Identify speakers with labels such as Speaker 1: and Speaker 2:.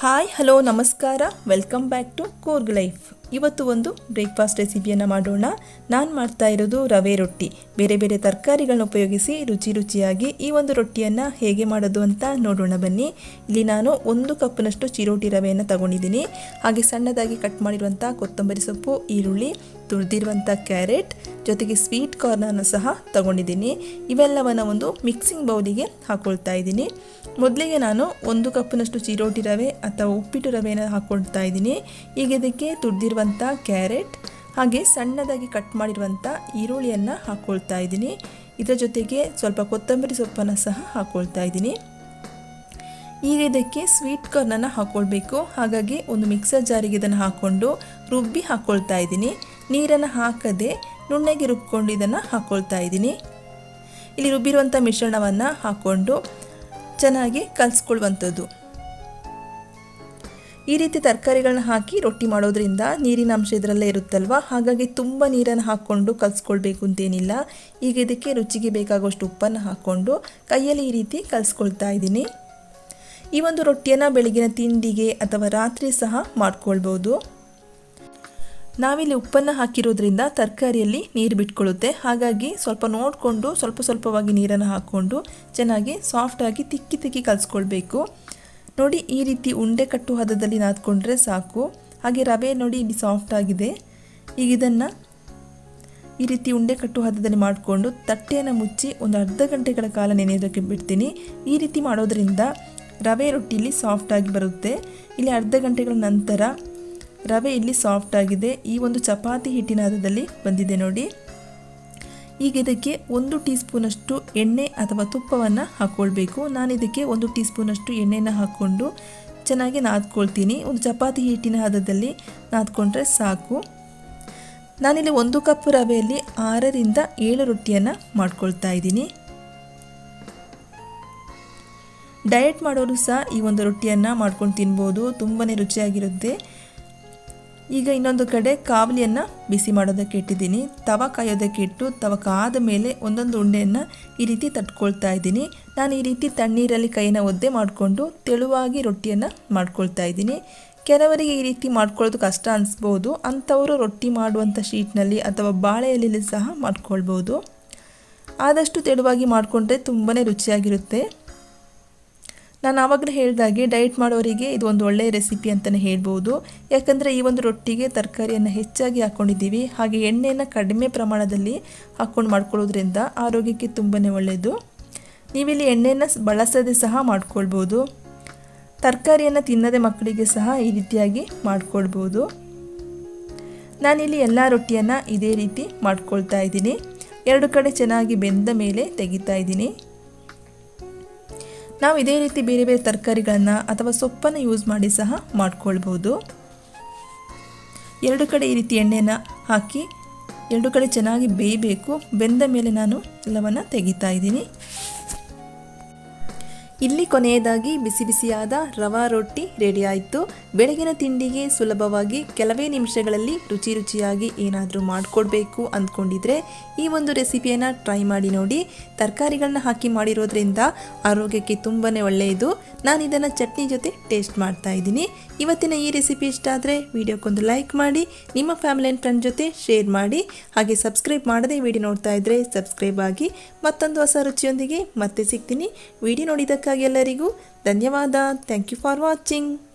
Speaker 1: Hi hello ನಮಸ್ಕಾರ welcome back to Coorg life ಇವತ್ತು ಒಂದು ಬ್ರೇಕ್ಫಾಸ್ಟ್ ರೆಸಿಪಿಯನ್ನು ಮಾಡೋಣ. ನಾನು ಮಾಡ್ತಾ ಇರೋದು ರವೆ ರೊಟ್ಟಿ. ಬೇರೆ ಬೇರೆ ತರಕಾರಿಗಳನ್ನ ಉಪಯೋಗಿಸಿ ರುಚಿ ರುಚಿಯಾಗಿ ಈ ಒಂದು ರೊಟ್ಟಿಯನ್ನು ಹೇಗೆ ಮಾಡೋದು ಅಂತ ನೋಡೋಣ ಬನ್ನಿ. ಇಲ್ಲಿ ನಾನು ಒಂದು ಕಪ್ನಷ್ಟು ಚಿರೋಟಿ ರವೆಯನ್ನು ತಗೊಂಡಿದ್ದೀನಿ. ಹಾಗೆ ಸಣ್ಣದಾಗಿ ಕಟ್ ಮಾಡಿರುವಂಥ ಕೊತ್ತಂಬರಿ ಸೊಪ್ಪು, ಈರುಳ್ಳಿ ತುರಿದಿರುವಂಥ ಕ್ಯಾರೆಟ್ ಜೊತೆಗೆ ಸ್ವೀಟ್ ಕಾರ್ನನ್ನು ಸಹ ತಗೊಂಡಿದ್ದೀನಿ. ಇವೆಲ್ಲವನ್ನು ಒಂದು ಮಿಕ್ಸಿಂಗ್ ಬೌಲಿಗೆ ಹಾಕೊಳ್ತಾ ಇದ್ದೀನಿ. ಮೊದಲಿಗೆ ನಾನು ಒಂದು ಕಪ್ಪಿನಷ್ಟು ಚಿರೋಟಿ ರವೆ ಅಥವಾ ಉಪ್ಪಿಟ್ಟು ರವೆಯನ್ನು ಹಾಕ್ಕೊಳ್ತಾ ಇದ್ದೀನಿ. ಈಗ ಇದಕ್ಕೆ ತುರಿದಿರುವಂಥ ಕ್ಯಾರೆಟ್, ಹಾಗೆ ಸಣ್ಣದಾಗಿ ಕಟ್ ಮಾಡಿರುವಂಥ ಈರುಳ್ಳಿಯನ್ನು ಹಾಕ್ಕೊಳ್ತಾ ಇದ್ದೀನಿ. ಇದರ ಜೊತೆಗೆ ಸ್ವಲ್ಪ ಕೊತ್ತಂಬರಿ ಸೊಪ್ಪನ್ನು ಸಹ ಹಾಕ್ಕೊಳ್ತಾ ಇದ್ದೀನಿ. ಈಗ ಇದಕ್ಕೆ ಸ್ವೀಟ್ ಕಾರ್ನನ್ನು ಹಾಕ್ಕೊಳ್ಬೇಕು ಹಾಗಾಗಿ ಒಂದು ಮಿಕ್ಸರ್ ಜಾರಿಗೆ ಇದನ್ನು ಹಾಕ್ಕೊಂಡು ರುಬ್ಬಿ ಹಾಕ್ಕೊಳ್ತಾ ಇದ್ದೀನಿ. ನೀರನ್ನು ಹಾಕದೆ ನುಣ್ಣಗೆ ರುಬ್ಕೊಂಡು ಇದನ್ನು ಹಾಕ್ಕೊಳ್ತಾ ಇದ್ದೀನಿ. ಇಲ್ಲಿ ರುಬ್ಬಿರುವಂಥ ಮಿಶ್ರಣವನ್ನು ಹಾಕ್ಕೊಂಡು ಚೆನ್ನಾಗಿ ಕಲಿಸ್ಕೊಳ್ಳುವಂಥದ್ದು ಈ ರೀತಿ ತರಕಾರಿಗಳನ್ನ ಹಾಕಿ ರೊಟ್ಟಿ ಮಾಡೋದ್ರಿಂದ ನೀರಿನ ಅಂಶ ಇದರಲ್ಲೇ ಇರುತ್ತಲ್ವ? ಹಾಗಾಗಿ ತುಂಬ ನೀರನ್ನು ಹಾಕ್ಕೊಂಡು ಕಲಿಸ್ಕೊಳ್ಬೇಕು ಅಂತೇನಿಲ್ಲ. ಈಗ ಇದಕ್ಕೆ ರುಚಿಗೆ ಬೇಕಾಗುವಷ್ಟು ಉಪ್ಪನ್ನು ಹಾಕ್ಕೊಂಡು ಕೈಯಲ್ಲಿ ಈ ರೀತಿ ಕಲಿಸ್ಕೊಳ್ತಾ ಇದ್ದೀನಿ. ಈ ಒಂದು ರೊಟ್ಟಿಯನ್ನು ಬೆಳಗಿನ ತಿಂಡಿಗೆ ಅಥವಾ ರಾತ್ರಿ ಸಹ ಮಾಡ್ಕೊಳ್ಬೋದು. ನಾವಿಲ್ಲಿ ಉಪ್ಪನ್ನು ಹಾಕಿರೋದ್ರಿಂದ ತರಕಾರಿಯಲ್ಲಿ ನೀರು ಬಿಟ್ಕೊಳ್ಳುತ್ತೆ. ಹಾಗಾಗಿ ಸ್ವಲ್ಪ ನೋಡಿಕೊಂಡು ಸ್ವಲ್ಪ ಸ್ವಲ್ಪವಾಗಿ ನೀರನ್ನು ಹಾಕ್ಕೊಂಡು ಚೆನ್ನಾಗಿ ಸಾಫ್ಟಾಗಿ ತಿಕ್ಕಿ ತಿಕ್ಕಿ ಕಲಿಸ್ಕೊಳ್ಬೇಕು. ನೋಡಿ, ಈ ರೀತಿ ಉಂಡೆ ಕಟ್ಟು ಹದದಲ್ಲಿ ನಾದ್ಕೊಂಡ್ರೆ ಸಾಕು. ಹಾಗೆ ರವೆ ನೋಡಿ ಇಲ್ಲಿ ಸಾಫ್ಟ್ ಆಗಿದೆ. ಈಗ ಇದನ್ನು ಈ ರೀತಿ ಉಂಡೆ ಕಟ್ಟು ಹದದಲ್ಲಿ ಮಾಡಿಕೊಂಡು ತಟ್ಟೆಯನ್ನು ಮುಚ್ಚಿ ಒಂದು ಅರ್ಧ ಗಂಟೆಗಳ ಕಾಲ ನೆನೆಯೋದಕ್ಕೆ ಬಿಡ್ತೀನಿ. ಈ ರೀತಿ ಮಾಡೋದ್ರಿಂದ ರವೆ ರೊಟ್ಟಿಲಿ ಸಾಫ್ಟಾಗಿ ಬರುತ್ತೆ. ಇಲ್ಲಿ ಅರ್ಧ ಗಂಟೆಗಳ ನಂತರ ರವೆ ಇಲ್ಲಿ ಸಾಫ್ಟ್ ಆಗಿದೆ. ಈ ಒಂದು ಚಪಾತಿ ಹಿಟ್ಟಿನ ಹದದಲ್ಲಿ ಬಂದಿದೆ ನೋಡಿ. ಈಗ ಇದಕ್ಕೆ ಒಂದು ಟೀ ಸ್ಪೂನಷ್ಟು ಎಣ್ಣೆ ಅಥವಾ ತುಪ್ಪವನ್ನು ಹಾಕ್ಕೊಳ್ಬೇಕು ನಾನು ಇದಕ್ಕೆ ಒಂದು ಟೀ ಸ್ಪೂನಷ್ಟು ಎಣ್ಣೆನ ಹಾಕ್ಕೊಂಡು ಚೆನ್ನಾಗಿ ನಾದ್ಕೊಳ್ತೀನಿ. ಒಂದು ಚಪಾತಿ ಹಿಟ್ಟಿನ ಹದದಲ್ಲಿ ನಾದ್ಕೊಂಡ್ರೆ ಸಾಕು. ನಾನಿಲ್ಲಿ ಒಂದು ಕಪ್ ರವೆಯಲ್ಲಿ ಆರರಿಂದ ಏಳು ರೊಟ್ಟಿಯನ್ನು ಮಾಡ್ಕೊಳ್ತಾ ಇದ್ದೀನಿ. ಡಯಟ್ ಮಾಡೋರು ಸಹ ಈ ಒಂದು ರೊಟ್ಟಿಯನ್ನು ಮಾಡ್ಕೊಂಡು ತಿನ್ಬೋದು. ತುಂಬಾ ರುಚಿಯಾಗಿರುತ್ತೆ. ಈಗ ಇನ್ನೊಂದು ಕಡೆ ಕಾವಲಿಯನ್ನು ಬಿಸಿ ಮಾಡೋದಕ್ಕೆ ಇಟ್ಟಿದ್ದೀನಿ. ತವ ಕಾಯೋದಕ್ಕೆ ಇಟ್ಟು ತವ ಕಾದ ಮೇಲೆ ಒಂದೊಂದು ಉಂಡೆಯನ್ನು ಈ ರೀತಿ ತಟ್ಕೊಳ್ತಾ ಇದ್ದೀನಿ. ನಾನು ಈ ರೀತಿ ತಣ್ಣೀರಲ್ಲಿ ಕೈನ ಒದ್ದೆ ಮಾಡಿಕೊಂಡು ತೆಳುವಾಗಿ ರೊಟ್ಟಿಯನ್ನು ಮಾಡ್ಕೊಳ್ತಾ ಇದ್ದೀನಿ. ಕೆಲವರಿಗೆ ಈ ರೀತಿ ಮಾಡ್ಕೊಳ್ಳೋದು ಕಷ್ಟ ಅನಿಸ್ಬೋದು. ಅಂಥವರು ರೊಟ್ಟಿ ಮಾಡುವಂಥ ಶೀಟ್ನಲ್ಲಿ ಅಥವಾ ಬಾಳೆ ಎಲೆಯಲ್ಲಿ ಸಹ ಮಾಡ್ಕೊಳ್ಬೋದು. ಆದಷ್ಟು ತೆಳುವಾಗಿ ಮಾಡಿಕೊಂಡ್ರೆ ತುಂಬಾ ರುಚಿಯಾಗಿರುತ್ತೆ. ನಾನು ಆವಾಗಲೇ ಹೇಳಿದಾಗೆ ಡಯಟ್ ಮಾಡೋರಿಗೆ ಇದು ಒಂದು ಒಳ್ಳೆಯ ರೆಸಿಪಿ ಅಂತಲೇ ಹೇಳ್ಬೋದು. ಯಾಕಂದರೆ ಈ ಒಂದು ರೊಟ್ಟಿಗೆ ತರಕಾರಿಯನ್ನು ಹೆಚ್ಚಾಗಿ ಹಾಕ್ಕೊಂಡಿದ್ದೀವಿ ಹಾಗೆ ಎಣ್ಣೆಯನ್ನು ಕಡಿಮೆ ಪ್ರಮಾಣದಲ್ಲಿ ಹಾಕ್ಕೊಂಡು ಮಾಡ್ಕೊಳ್ಳೋದ್ರಿಂದ ಆರೋಗ್ಯಕ್ಕೆ ತುಂಬಾ ಒಳ್ಳೆಯದು ನೀವಿಲ್ಲಿ ಎಣ್ಣೆಯನ್ನು ಬಳಸದೆ ಸಹ ಮಾಡ್ಕೊಳ್ಬೋದು. ತರಕಾರಿಯನ್ನು ತಿನ್ನದೆ ಮಕ್ಕಳಿಗೆ ಸಹ ಈ ರೀತಿಯಾಗಿ ಮಾಡ್ಕೊಳ್ಬೋದು. ನಾನಿಲ್ಲಿ ಎಲ್ಲ ರೊಟ್ಟಿಯನ್ನು ಇದೇ ರೀತಿ ಮಾಡ್ಕೊಳ್ತಾ ಇದ್ದೀನಿ. ಎರಡು ಕಡೆ ಚೆನ್ನಾಗಿ ಬೆಂದ ಮೇಲೆ ತೆಗಿತಾ ಇದ್ದೀನಿ. ನಾವು ಇದೇ ರೀತಿ ಬೇರೆ ಬೇರೆ ತರಕಾರಿಗಳನ್ನು ಅಥವಾ ಸೊಪ್ಪನ್ನು ಯೂಸ್ ಮಾಡಿ ಸಹ ಮಾಡ್ಕೊಳ್ಬೋದು. ಎರಡು ಕಡೆ ಈ ರೀತಿ ಎಣ್ಣೆನ ಹಾಕಿ ಎರಡು ಕಡೆ ಚೆನ್ನಾಗಿ ಬೇಯಬೇಕು. ಬೆಂದ ಮೇಲೆ ನಾನು ಎಲ್ಲವನ್ನು ತೆಗಿತಾ ಇದ್ದೀನಿ. ಇಲ್ಲಿ ಕೊನೆಯದಾಗಿ ಬಿಸಿ ಬಿಸಿಯಾದ ರವಾ ರೊಟ್ಟಿ ರೆಡಿ ಆಯಿತು ಬೆಳಗಿನ ತಿಂಡಿಗೆ ಸುಲಭವಾಗಿ ಕೆಲವೇ ನಿಮಿಷಗಳಲ್ಲಿ ರುಚಿ ರುಚಿಯಾಗಿ ಏನಾದರೂ ಮಾಡಿಕೊಡ್ಬೇಕು ಅಂದ್ಕೊಂಡಿದ್ರೆ ಈ ಒಂದು ರೆಸಿಪಿಯನ್ನು ಟ್ರೈ ಮಾಡಿ ನೋಡಿ. ತರಕಾರಿಗಳನ್ನ ಹಾಕಿ ಮಾಡಿರೋದ್ರಿಂದ ಆರೋಗ್ಯಕ್ಕೆ ತುಂಬಾ ಒಳ್ಳೆಯದು. ನಾನು ಇದನ್ನು ಚಟ್ನಿ ಜೊತೆ ಟೇಸ್ಟ್ ಮಾಡ್ತಾ ಇದ್ದೀನಿ. ಇವತ್ತಿನ ಈ ರೆಸಿಪಿ ಇಷ್ಟ ಆದರೆ ವಿಡಿಯೋಕ್ಕೊಂದು ಲೈಕ್ ಮಾಡಿ, ನಿಮ್ಮ ಫ್ಯಾಮಿಲಿ ಆ್ಯಂಡ್ ಫ್ರೆಂಡ್ ಜೊತೆ ಶೇರ್ ಮಾಡಿ. ಹಾಗೆ ಸಬ್ಸ್ಕ್ರೈಬ್ ಮಾಡದೆ ವಿಡಿಯೋ ನೋಡ್ತಾ ಇದ್ದರೆ ಸಬ್ಸ್ಕ್ರೈಬ್ ಆಗಿ ಮತ್ತೊಂದು ಹೊಸ ರುಚಿಯೊಂದಿಗೆ ಮತ್ತೆ ಸಿಗ್ತೀನಿ. ವಿಡಿಯೋ ಎಲ್ಲರಿಗೂ ಧನ್ಯವಾದ. Thank you for watching